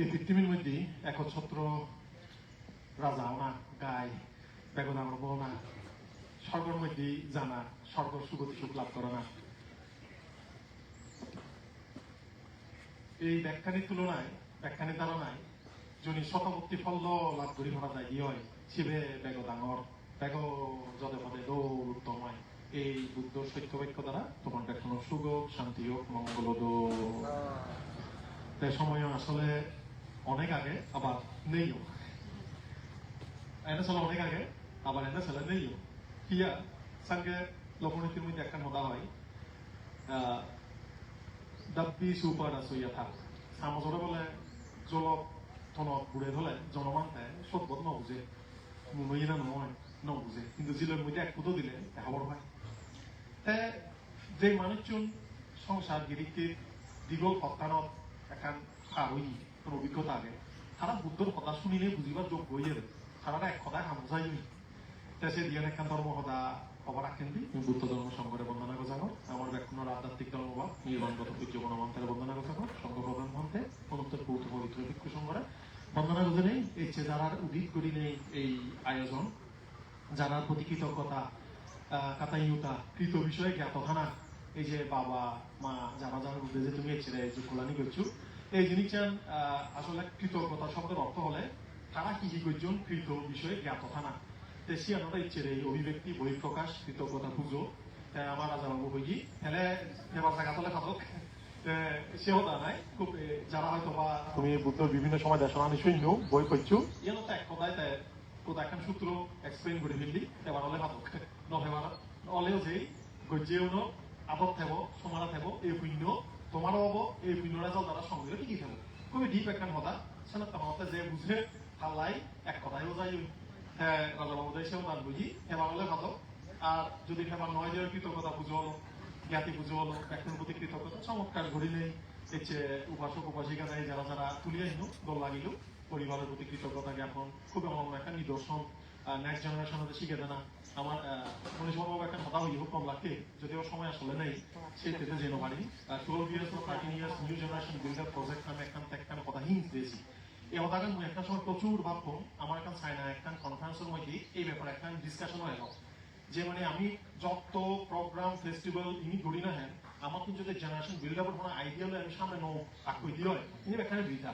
এই পৃথিবীর মধ্যে একচ্ছত্র রাজা না গায় বেগুন আমার বউ না স্বর্গের মধ্যে জানা স্বর্গ সুগতি সুখ লাভ করে না। এই ব্যাখ্যানির তুলনায় ব্যাখ্যানির ধারণায় যদি শতমুক্তি ফল লাভ করি ধরা যায় কি হয়? শিবে বেগ ডাঙর বেগ যদে পদে দৌড় উত্তম হয় এই বুদ্ধ সত্য বাক্য দ্বারা তোমার দেখানো সুখ শান্তি হোক মঙ্গল তাই সময় আসলে অনেক আগে আবার নেইও। এনে চলে অনেক আগে আবার এনে চলে নেইও। হিয়া সঙ্গে লোকনীতির মধ্যে একটা মজা হয়। দাব্বি সুপার আছে ইয়াথা সামজরে বলে জল টনত বুড়ে ধলে জনমানতে সৎবোধ নবুজে। মুনই না নয় নবুজে। কিন্তু জিলের মধ্যে এক কুতো দিলে খবর হয় তে যে মানুষজন সংসার গিরিকে দীঘল সপ্তাহত এখন খারই কোন অভিজ্ঞতা আগে তারা বুদ্ধর কথা শুনিলে বুঝিবার যোগ্য হইয়ে তারা এক কথা হামজাই সে দিয়ে একখান ধর্ম সদা খবর রাখেন দি বুদ্ধ ধর্ম সংঘরে বন্দনা গোজানো আমার ব্যাকুণর আধ্যাত্মিক ধর্ম বা নির্বাণগত পূজ্য গণমন্ত্রের বন্দনা গোজানো সংঘ প্রধান মন্ত্রে অনুত্তর কৌতুক পবিত্র ভিক্ষু সংঘরে বন্দনা গোজনে এই যে যারা উদিত করি নেই এই আয়োজন। যারা প্রতি কৃতজ্ঞতা কাতাইয়ুতা কৃত বিষয়ে জ্ঞাত থানা, এই যে বাবা, মা যারা যারা উদ্দেশ্যে তুমি ছেড়ে যে করছ এই আসলে কৃতজ্ঞতা শব্দের অর্থ হলে তারা কি কি করছেন কৃত বিষয়ে জ্ঞাত থানা দেশি আমরা এই অভিব্যক্তি বহিঃপ্রকাশ কৃতজ্ঞতা পুজো আমার জায়গা তলে খাতক সেও নাই খুব যারা হয়তো বা তুমি বুদ্ধর বিভিন্ন সময় দেশনা আমি শুনলো বই করছ ইয়ানো তো এক কথায় তাই কোথা একখান সূত্র এক্সপ্লেইন করে ফেললি এবার হলে খাতক নহেবার অলেও যে গজ্জেও ন আবদ থেব সমারা থেব এই পুণ্য তোমারও হব, এই পুণ্যরা জল দ্বারা সঙ্গে ঠিকই থেব খুবই ডিপ একখান কথা। সেনা যে বুঝে হাল্লাই, এক কথাইও যাই হ্যাঁ রাজা বাবু দেশেও তার বুঝি হেবার হলে ভালো আর যদি হেবার নয় যে কৃতজ্ঞতা পুজো হলো, জ্ঞাতি পুজো হলো একজন প্রতি কৃতজ্ঞতা চমৎকার ঘড়ি নেই। হচ্ছে উপাসক উপাসিকা যারা যারা তুলিয়ে নিল দল লাগিল পরিবারের প্রতি কৃতজ্ঞতা জ্ঞাপন, খুবই আমার একটা নিদর্শন নেক্সট জেনারেশন হতে শিখে দেয় না, আমার মনীষ বাবু একটা কথা হইব কম লাগতে, যদিও সময় আসলে নেই, সেই ক্ষেত্রে যেন পারি। টুয়েলভ ইয়ার্স ও thirteen years new generation builder project নামে একটা একটা কথা হিন্স দিয়েছি। এই কথাটা মই একটা সময় প্রচুর ভাবতাম আমার একটা চাইনা একটা কনফারেন্সের মধ্যে এই ব্যাপারে একটা ডিসকাশন হয়ে গেল যে মানে আমি যত প্রোগ্রাম ফেস্টিভ্যাল ইনি করি না হ্যাঁ আমার কিন্তু যদি জেনারেশন বিল্ড আপের কোনো আইডিয়া হলে আমি সামনে নো আকুই দিয়ে হয় ইনি এখানে বৃথা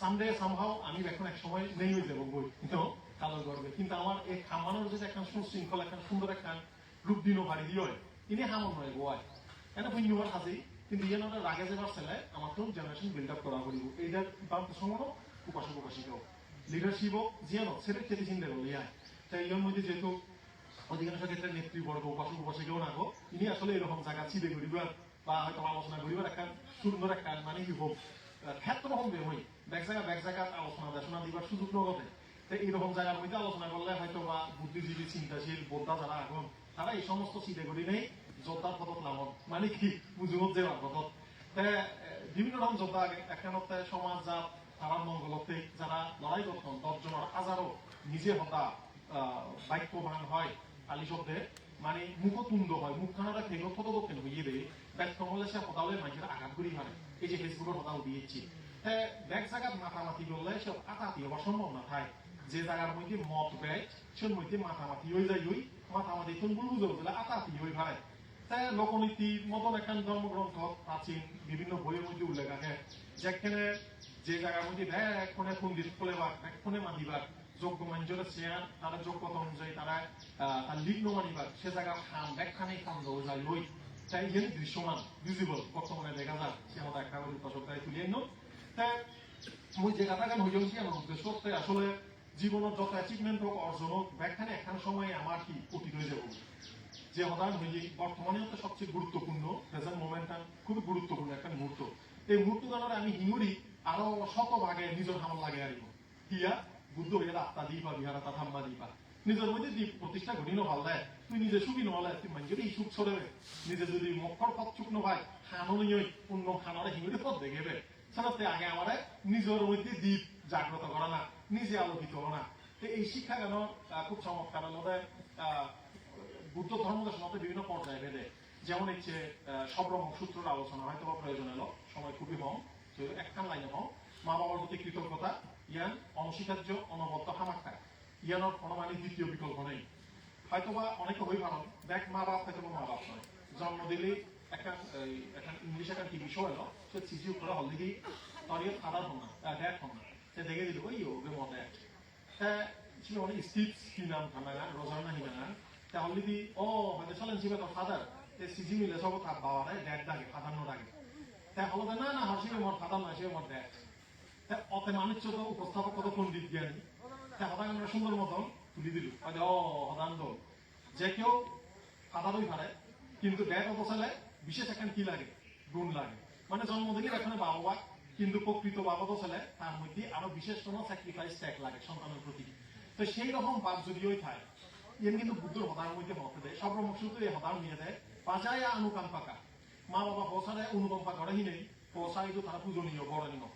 সামডে সামহাও আমি এখন এক সময় নেই হয়ে যাব বই। কিন্তু কালোর গর্বে। কিন্তু আমার এই খামানোর যে একটা সুশৃঙ্খল, একটা সুন্দর একটা রূপ দিনও পারি দিয়ে হয় ইনি হামন নয় গোয়ায় এটা পুণ্যবার হাজি, কিন্তু ইয়ে নটা রাগে যাবার ছেলে, আমার তো জেনারেশন বিল্ড আপ করা করিব এইটার বাম সময় উপাসক উপাসিকাও লিডারশিপ যিয়ে সেটা খেতে চিন্তা করল ইয়া তাই ইয়ের মধ্যে যেহেতু অধিকাংশ ক্ষেত্রে নেতৃবর্গ, উপাসক, উপাসিকাও না গো, ইনি আসলে এরকম জায়গা চিবে করিবার বা হয়তো আলোচনা করিবার একটা সুন্দর একটা মানে কি হোক ক্ষেত্র হবে হই ব্যাক জায়গা ব্যাক জায়গা আলোচনা দেশনা দিবার সুযোগ নগদে। এইরকম জায়গার মধ্যে আলোচনা করলে হয়তো বা বুদ্ধিজীবী চিন্তাশীল বোদ্ধা যারা এখন তারা এই সমস্ত চিন্তা করি নেই যোদ্ধার পদত নামত মানে কি বুঝুমত যে বিভিন্ন রকম যোদ্ধা সমাজ জাত তারা মঙ্গলতে যারা লড়াই করতেন দশজনের হাজারো নিজে হতা আহ, বাক্যবান হয় কালী শব্দে মানে মুখতুণ্ড হয় মুখখানাটা ভেঙে ফটো দক্ষিণ হইয়ে দেয় সে হতালে মানুষের আঘাত করি হারে এই যে ফেসবুকের হতাও দিয়েছি। হ্যাঁ ব্যাগ জায়গাত মাথামাতি করলে সে আতাতি হওয়ার সম্ভাবনা থাকে যে জায়গার মধ্যে মত ব্যয় সে মধ্যে মাথামাতি হয়ে যায় ওই মাথামাতি তুমি বুঝে বুঝলে আতাতি হয়ে ভাড়ে তাই লোকনীতি মতন একখান ধর্মগ্রন্থ, প্রাচীন, বিভিন্ন বইয়ের মধ্যে উল্লেখ আছে। যেখানে যে জায়গার মধ্যে এক কোণে পন্ডিত খোলেবার এক কোণে মানিবার যোগ্য মানুষের চেয়ার তারা যোগ্যতা অনুযায়ী তারা তার লিগ্ন মানিবার সে জায়গা খান ব্যাখ্যানে খান দেওয়া যায় লই তাই ইয়ে দৃশ্যমান ভিজিবল বর্তমানে দেখা যায়, সে আমাদের একটা করে উপাসক তাই তুলিয়ে তাই মই যে কথা গান হইয়াছি, আমার উদ্দেশ্য আসলে জীবনের যত অ্যাচিভমেন্ট হোক, অর্জন হোক, ব্যাখ্যানে একখান সময় আমার কি অতীত হয়ে যাব? যে অবদান হইলে বর্তমানে হচ্ছে সবচেয়ে গুরুত্বপূর্ণ প্রেজেন্ট মোমেন্টটা খুবই গুরুত্বপূর্ণ একটা মুহূর্ত। এই মুহূর্ত গানের আমি হিঙুরি আরও শত ভাগে নিজের হামল লাগে আরিব হিয়া, বুদ্ধ হইয়া আত্মা দিপা, বিহারা তা থাম্বা দিপা। নিজের মধ্যে দ্বীপ প্রতিষ্ঠা ঘটি নহল দেয়, তুই নিজে সুখী নহলে তুই মানুষের এই সুখ ছড়ে নিজে যদি মক্কর পথ চুক নভাই খানো নিয়ে অন্য খানারে হিঙুরি পথ দেখেবে। সাথে আগে আমারে নিজের মধ্যে দ্বীপ জাগ্রত করা না। নিজে আলোকিত না? তো এই শিক্ষা কেন খুব চমৎকার বুদ্ধ ধর্ম দর্শনতে বিভিন্ন পর্যায়ে ভেদে যেমন হচ্ছে আহ, সব রকম সূত্রের আলোচনা হয়তো বা প্রয়োজন এলো সময় খুবই কম তো একখান লাইনে কম মা বাবার প্রতি কৃতজ্ঞতা ইয়ান অনস্বীকার্য অনবদ্য হামাক্কা ইয়ানোর কোনো দ্বিতীয় বিকল্প নেই। হয়তোবা অনেকে হই ভালো দেখ মা বাপ হয়তো মা বাপ নয়। জন্ম দিলে একটা এখন ইংলিশ এখন টিভি শো এলো সে চিঠি উপরে হলদি তরিয়ে ফাদার হন না ড্যাড হন না। দেখে দিল মনে আছে ছিল অনেক স্টিভ কি নাম থানাগা রোজানা হিনাগা তা হলদি ও হয়তো চলেন ছিল তোর তে সিজি মিলে সব বাবা দেয় ড্যাড ডাকে ফাদার নো ডাকে তা হলো না না হর্ষিবে মোর ফাদার নয় সে মোর ড্যাড তা অতে মানুষ তো উপস্থাপক কত পণ্ডিত জ্ঞানী তা হঠাৎ আমরা সুন্দর মতন তুলি দিল হয়তো ও হদান্ত যে কেউ ফাদারই পারে কিন্তু ড্যাড অবসালে বিশেষ এখন কি লাগে গুণ লাগে মানে জন্মদিনের এখানে বাবা কিন্তু প্রকৃত বাবা বসালে তার মধ্যে আরও বিশেষ কোনো স্যাক্রিফাইস ত্যাগ লাগে সন্তানের প্রতি। তো সেই রকম বাপ যদিও থাকে ইয়ে কিন্তু বুদ্ধর হতার মধ্যে মতে দেয় সর্বমুখসূত্র এই হতার নিয়ে দেয় পাজায়া অনুকম্পাকা মা বাবা পৌঁছালে অনুকম্পা করে হি নেই পৌঁছা কিন্তু তারা পূজনীয় বরণীয়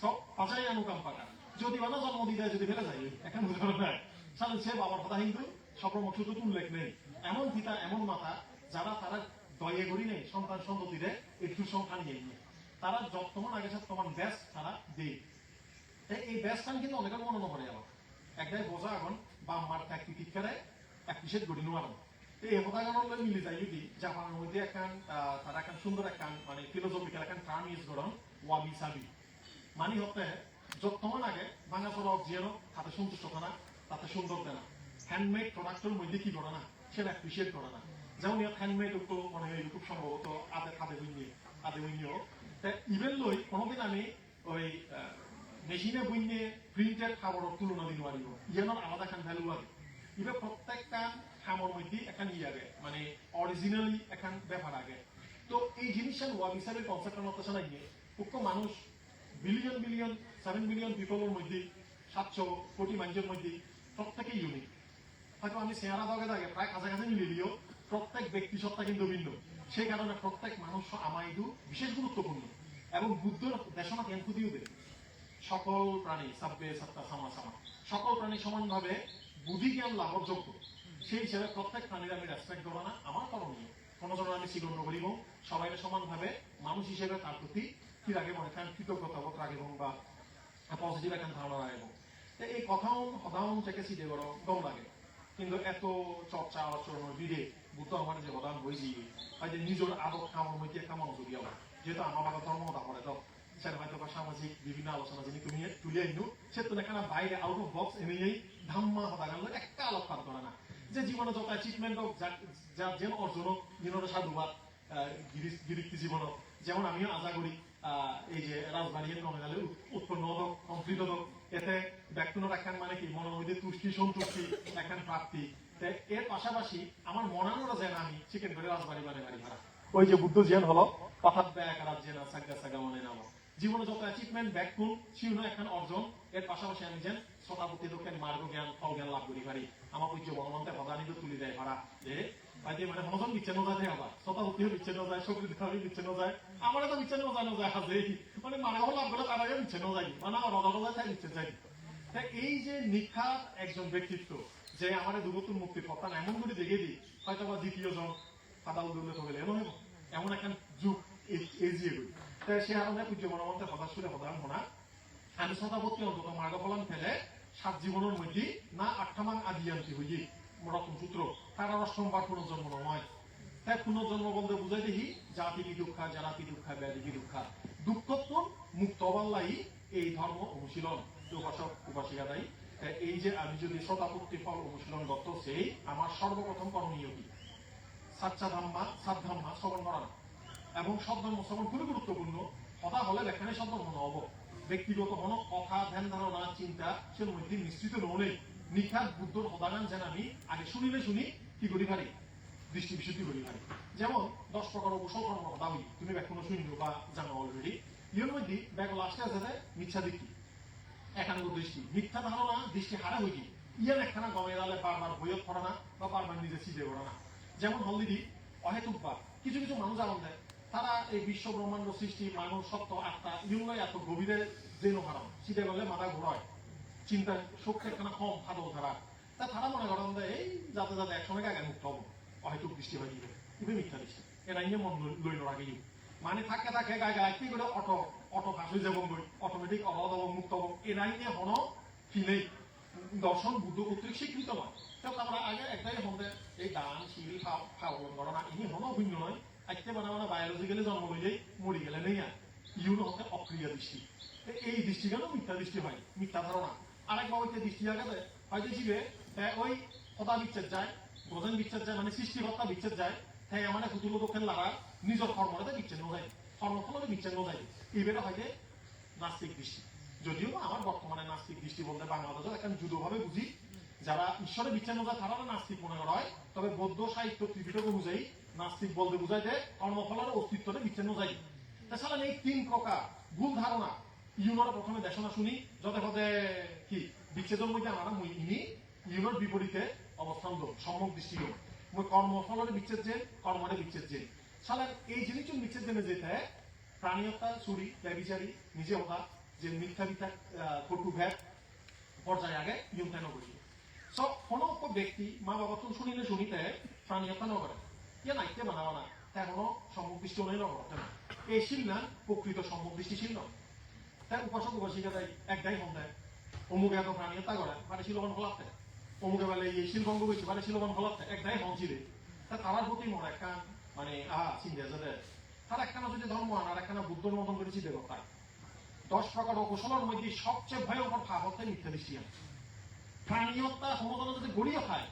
সব পাজাই অনুকম্পাকা যদি বানা জন্ম দিতে যদি ফেলে যায় এখন বুঝতে নাই। সালে সে বাবার কথা কিন্তু সর্বমুখসূত্র উল্লেখ নেই। এমন পিতা, এমন মাতা, যারা তারা দয়ে করি নেই, সন্তান সন্ততিরে একটু সংখ্যা নিয়ে নিয়ে। তারা যতমান আগে সাথে তোমার ব্যাস তারা দেয় তাই এই ব্যাসখান কিন্তু অনেকের মনে নপরে আবার। একটাই বোঝা এখন বা মার এক টিকিট করে এক পিসের গড়ি নোয়ার এই মিলে যায় যদি জাপানের মধ্যে একখান তারা একখান সুন্দর একখান মানে একখান টার্ম ইউজ করেন ওয়াবি সাবি মানে হতে যতমান আগে তাতে সন্তুষ্ট না তাতে সুন্দর দেয় না হ্যান্ডমেড প্রোডাক্টের মধ্যে কি করে না? সেটা অ্যাপ্রিসিয়েট করে না। যেমন হ্যান্ডমেড মানে খুব সম্ভবত আদে খাদে বুঝিয়ে আদে ইভেন লই কোনোদিন আমি ওই মেশিনে বুঝিয়ে প্রিন্টেড খাবারের তুলনা দিন পারিব ইয়ানোর আলাদা খান ভ্যালু আছে ইবে প্রত্যেকটা খামর মধ্যে এখান ই আগে মানে অরিজিনালি এখান ব্যাপার আগে। তো এই জিনিসটা ওয়াব হিসাবে কনসেপ্টের মতো শোনা গিয়ে উক্ত মানুষ বিলিয়ন বিলিয়ন সেভেন বিলিয়ন পিপলের মধ্যে, সাতশো, কোটি মানুষের মধ্যে প্রত্যেকেই ইউনিক হয়তো আমি চেহারা দগে থাকে প্রায় কাছাকাছি মিলে দিও প্রত্যেক ব্যক্তি সত্তা কিন্তু ভিন্ন। সেই কারণে প্রত্যেক মানুষ আমার এইটো বিশেষ গুরুত্বপূর্ণ এবং বুদ্ধর দেশনা দেয় সকল প্রাণী, সাব্বে, সত্তা, সামা সামা। সকল প্রাণী সমানভাবে বুদ্ধি জ্ঞান লাভর যোগ্য। সেই হিসাবে প্রত্যেক প্রাণীর আমি রেসপেক্ট করব না, আমার করণীয় কোনো জনের আমি স্বীকরণ করিব সবাই সমানভাবে মানুষ হিসেবে তার প্রতি কি লাগে মনে করেন কৃতজ্ঞতা বোধ রাখিব বা পজিটিভ এখন ধারণা রাখিব। এই কথাও সদাও থেকে চিঠি বড় গম লাগে। কিন্তু এত চর্চা, আলোচনার বিধে বুদ্ধ আমার যে সদান বই দিয়ে হয়তো নিজের আদত কামর মধ্যে যদি আমার যেহেতু আমার বাবা ধর্ম পড়ে তো সেটা হয়তো সামাজিক, বিভিন্ন আলোচনা যিনি তুমি তুলে আইনু সে তো এখানে বাইরে আউট অফ বক্স এনেই ধাম্মা হতা গান একটা আলোকপাত করে না। যে জীবনে যত অ্যাচিভমেন্ট হোক যা যেন অর্জন হোক দিনের সাধুবাদ গিরিক্তি জীবনত যেমন আমিও আশা করি এই যে রাজবাড়ি নমেনালে উৎপন্ন হোক কমপ্লিট হোক এতে ব্যক্তির একখান মানে কি? মনের মধ্যে তুষ্টি, সন্তুষ্টি একখান প্রাপ্তি এর পাশাপাশি আমার মনানোর যেন আমি চিকেন করে রাজবাড়ি মানে বাড়ি ভাড়া। ওই যে বুদ্ধ জেন হলো। ব্যাগ আর জেনা সাগা সাগা মানে নাম জীবনে যত অ্যাচিভমেন্ট একখান অর্জন এর পাশাপাশি আমি যেন শতাব্দী দক্ষিণ মার্গ জ্ঞান ফল জ্ঞান লাভ করি পারি আমার পূজ্য তুলি দেয় ভাড়া। যে বাইদে মানে মনোজন বিচ্ছিন্ন যায় দেয় আবার শতাব্দীও বিচ্ছিন্ন যায় সকৃতি ভাবে বিচ্ছিন্ন যায়। আমার তো বিচ্ছিন্ন যায় যায় হাজে মানে মানে লাভ করে তার আগে বিচ্ছিন্ন যায়। মানে আমার যায় বিচ্ছিন্ন যায় এই যে নিখাত একজন ব্যক্তিত্ব যে আমার দুবতুর মুক্তির কথা এমন করে দেখে দিই, হয়তো বা দ্বিতীয় জন ফাদা উল্লেখ হবে এমন এমন একখান যুগ এজিয়ে গই তা সে কারণে পূজ্য মনোমন্তে হতাশ করে হতাম হোনা আমি শতাব্দী অন্তত মার্গ ফলান ফেলে সাত জীবনের মধ্যে না আঠামান আদিয়ান্তি হইয়ে রকম সূত্র তারা অষ্টম বা পুনর্জন্ম নয় তাই পুনর্জন্ম বলতে বুঝাই দেখি, জাতি কি দুঃখা জানাতি দুঃখা, ব্যাধি কি দুঃখা। দুঃখত্ব মুক্ত অবাল্লাই এই ধর্ম অনুশীলন। উপাসক, উপাসিকা দায়ী। তাই এই যে আমি যদি শতাপত্তি ফল অনুশীলন দত্ত সেই আমার সর্বপ্রথম করণীয় কি? সাচ্চা ধাম্মা সাত ধাম্মা শ্রবণ করা এবং শব্দধর্ম শ্রবণ খুবই গুরুত্বপূর্ণ। কথা হলে লেখানে শব্দধর্ম হব ব্যক্তিগত কোনো কথা, ধ্যান, ধারণা, চিন্তা সে মধ্যে মিশ্রিত নহলেই নিখাত বুদ্ধর সদাগান যেন আমি আগে শুনিলে শুনি, কি করি পারি দৃষ্টি বিশুদ্ধি করি পারি যেমন, দশ প্রকার অবসর কর্ম কথা হই তুমি এখনও শুনিও বা জানো অলরেডি ইয়ের মধ্যে ব্যাগ লাস্টে আছে মিথ্যা দৃষ্টি একাঙ্গ দৃষ্টি। মিথ্যা ধারণা দৃষ্টি হারা হইকি ইয়ান একখানা গমে দালে বারবার বইয়ত পড়া না, বা বারবার নিজে সিজে পড়া না। যেমন হলদিদি, অহেতুক বা কিছু কিছু মানুষ আনন্দ তারা এই বিশ্ব ব্রহ্মাণ্ড সৃষ্টি মানুষ সত্য, আত্মা ইউগুলো এত গভীরে যেন কারণ সিটে গেলে মাথা ঘোরায়। চিন্তা শক্তি একখানা কম ফাদল তারা তা তারা মনে করেন যে, এই যাতে যাতে একসময় আগে মুক্ত হব। অহেতুক দৃষ্টি হয়ে ইবে মিথ্যা দৃষ্টি। এরা ইয়ে মন লই লড়াগে মানে থাকে থাকে, গায়ে গায়ে, কি করে? অটো। অটো পাছ হৈ যাব গৈ। অট'মেটিক অবাধ মুক্ত হ'ব। এনাই নিয়ে হন কিনেই। দর্শন বুদ্ধ কর্তৃক স্বীকৃত নয় তো আমরা আগে একটাই হতে এই গান শিল ফাওলন গণনা ইনি হন ভিন্ন নয় আজকে মানে মানে বায়োলজিক্যালি জন্ম লইলেই মরি গেলে নেই আর ইউন হতে অক্রিয় দৃষ্টি। এই দৃষ্টি কেন মিথ্যা দৃষ্টি হয়, মিথ্যা ধারণা আরেকবার ওইটা দৃষ্টি আগাতে হয়তো শিবে ওই সদা বিচ্ছেদ যায়, গজেন বিচ্ছেদ যায় মানে সৃষ্টিকর্তা বিচ্ছেদ যায়। হ্যাঁ মানে কুতুল দক্ষিণ লারা নিজের কর্মটাতে বিচ্ছেন্ন যায় কর্মফলতে বিচ্ছিন্ন নাস্তিক দৃষ্টি। যদিও আমার বর্তমানে নাস্তিক দৃষ্টি বলতে বাংলাদেশে এখন বুঝি। যারা ঈশ্বরে বিচ্ছিন্ন যায় তারা নাস্তিক মনে করা হয় তবে বৌদ্ধ সাহিত্য ত্রিপিটক অনুযায়ী নাস্তিক বলতে যে কর্মফলের বিচ্ছিন্ন যায়। তাছাড়া এই তিন প্রকার ভুল ধারণা ইউনোর প্রথমে দেশনা শুনি কি বিচ্ছেদের মধ্যে মুই ইনি ইউনোর বিপরীতে অবস্থান লোক সম্যক দৃষ্টি মই কর্মফলের বিচ্ছেদ যে কর্মরে বিচ্ছেদ যে সালা এই জিনিস বিচ্ছেদ জেনে যেতে প্রাণী হত্যা চুরি ব্যবিচারী নিজে হতা যে মিথ্যা মিথ্যা কটু ভেদ, পর্যায়ে আগে কেন করি সো কোনো ব্যক্তি মা বাবা তো শুনিলে শুনিতে প্রাণী হত্যা নকরে ইয়ে নাইতে বানাবা না তাই কোনো সম্মুখদৃষ্টি অনুযায়ী নকরতে না এই শিল না প্রকৃত সম্মুখদৃষ্টি শিল নয় তাই উপাসক উপাসিকা তাই একটাই হন দেয়। অমুকে এত প্রাণী হত্যা করে মানে শিলবান ফলাতে। অমুকে বলে, এই শিলভঙ্গ হয়েছে মানে শিলবান ফলাতে। একটাই হন ছিলে তা তারার প্রতি মোর একটা মানে আহা, চিন্তা তার একখানা যদি ধর্ম আন আর একখানা বুদ্ধর মতন করে দশ প্রকার অকুশলের মধ্যে সবচেয়ে ভয়ঙ্কর ভাব হচ্ছে মিথ্যা সমতলে যদি গড়িয়ে খায়,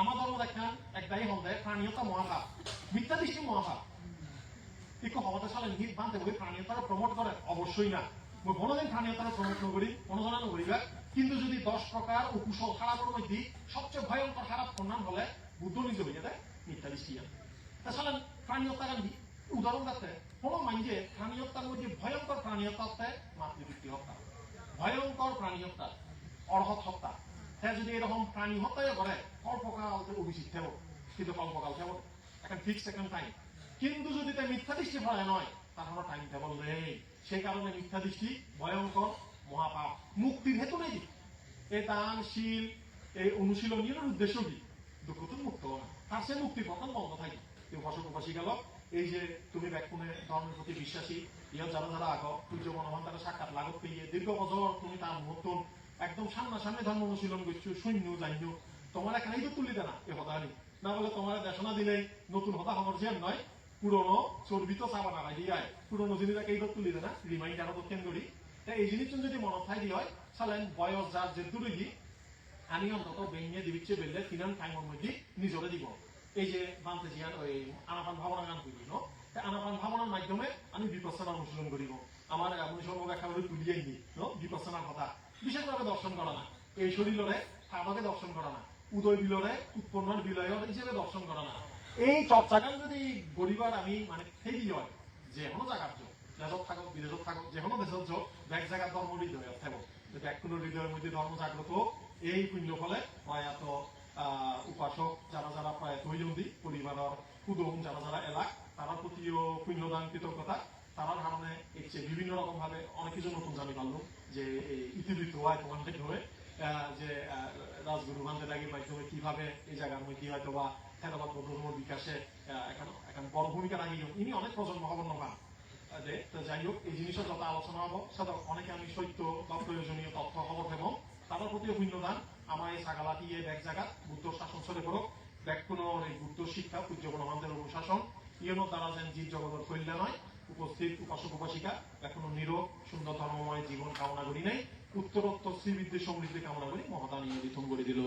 আমার দেখান একটাই হল দেয় মহাভাব মহাভাব সালে বলি প্রমোট করে অবশ্যই না। মই কোনোদিন প্রাণীয়তারা প্রমোট নকরি, অনুসরণ কিন্তু যদি দশ প্রকার অকুশল খারাপের মধ্যে সবচেয়ে ভয়ঙ্কর খারাপ প্রণাম হলে বুদ্ধ নিজে হয়ে যায় মিথ্যা দৃষ্টি। তাছাড়া প্রাণীয়তা উদাহরণ দেখতে কোনো মাইন্ডে প্রাণী হত্যার মধ্যে ভয়ঙ্কর প্রাণী হত্যা হচ্ছে মাতৃবৃত্তি হত্যা ভয়ঙ্কর প্রাণী হত্যা অর্হত হত্যা হ্যাঁ যদি এরকম প্রাণী হত্যাই করে কল্পকাল অভিজিৎ থেব কিন্তু কল্পকাল থেব এখন ফিক্সড এখন টাইম কিন্তু যদি তাই মিথ্যা দৃষ্টি ফলে নয় তার কোনো টাইম টেবল নেই। সেই কারণে মিথ্যা দৃষ্টি ভয়ঙ্কর, মহাপাপ, মুক্তির হেতু নেই। এই দান, শীল এই অনুশীলনীর উদ্দেশ্য কি? দুঃখ তো মুক্ত হওয়া। তার সে মুক্তির পথন বন্ধ থাকে। কেউ উপাসক উপাসী গেল এই যে তুমি ব্যাকুণে ধর্মের প্রতি বিশ্বাসী ইয়া যারা যারা আগ সূর্য মনোহন তারা সাক্ষাৎ লাগত পেয়ে দীর্ঘ বছর তুমি তার মুহূর্ত একদম সামনাসামনি ধর্ম অনুশীলন করছ, শূন্য জানিও। তোমার এখানেই তো তুলি দেনা, এ হতা নেই না বলে তোমার দেশনা দিলে নতুন হতা হবার যে নয়। পুরনো চর্বিত চাবা না দিয়ে আয়। পুরনো জিনিসটাকে এই তুলি দেনা রিমাইন্ডারও তো করি। তাই এই জিনিস যদি মনত থাকি হয়, চালেন বয়স যার যে দূরে আমি অন্তত বেঙে দিবিচ্ছে বেললে কিনান টাইমের মধ্যে নিজরে দিব। এই যে বামতেজিয়ার ওই আনাপান ভাবনা গান আনাপান ভাবনার মাধ্যমে আমি বিপসনা অনুশীলন আমার বিপসনার কথা। বিশেষভাবে দর্শন করা না। এই দর্শন করা না। উদয় বিলরে হিসেবে দর্শন করা না। এই চর্চাকাল যদি গরিবার আমি মানে ফেরি হয় যে কোনো জায়গার দেশত থাকক, বিদেশত থাকক যে কোনো দেশত যোগ ব্যাগ জায়গার ধর্ম হৃদয়ত থাকক। ব্যাগ কোনো হৃদয়ের মধ্যে ধর্ম জাগ্রত এই পুণ্য ফলে হয় এত উপাসক যারা যারা প্রায় দৈনন্দিন পরিবারের কুদম যারা যারা এলাক, তারা প্রতিও পুণ্যদান কৃতজ্ঞতা। তারা কারণে এই যে বিভিন্ন রকম ভাবে অনেক কিছু নতুন জানি পারল যে এই ইতিবৃত্ত হয় তোমার হয়ে যে রাজগুরু ভান্তে দাগির মাধ্যমে কীভাবে এই জায়গার মধ্যে হয়তো বা থেরাবাদ ধর্ম বিকাশে এখন এখন বড় ভূমিকা রাখি ইনি অনেক প্রজন্ম হবেন না যে তো যাই হোক, এই জিনিসের যত আলোচনা হব সেটা অনেকে আমি সত্য বা প্রয়োজনীয় তথ্য খবর দেব তাদের প্রতিও আমার এই সাগালা দিয়ে ব্যাগ জায়গা, বুদ্ধ শাসন চলে করো বুদ্ধ শিক্ষা আমাদের অনুশাসন। ইয়নো তারা যেন জীব জগতের কল্যাণ হয়, উপস্থিত উপাসক উপাসিকা, এখনও সুন্দর ধর্মময় জীবন কামনা করি নাই। উত্তরোত্তর শ্রীবৃদ্ধি সমৃদ্ধি কামনা করি মহতা নিয়ে করে দিল।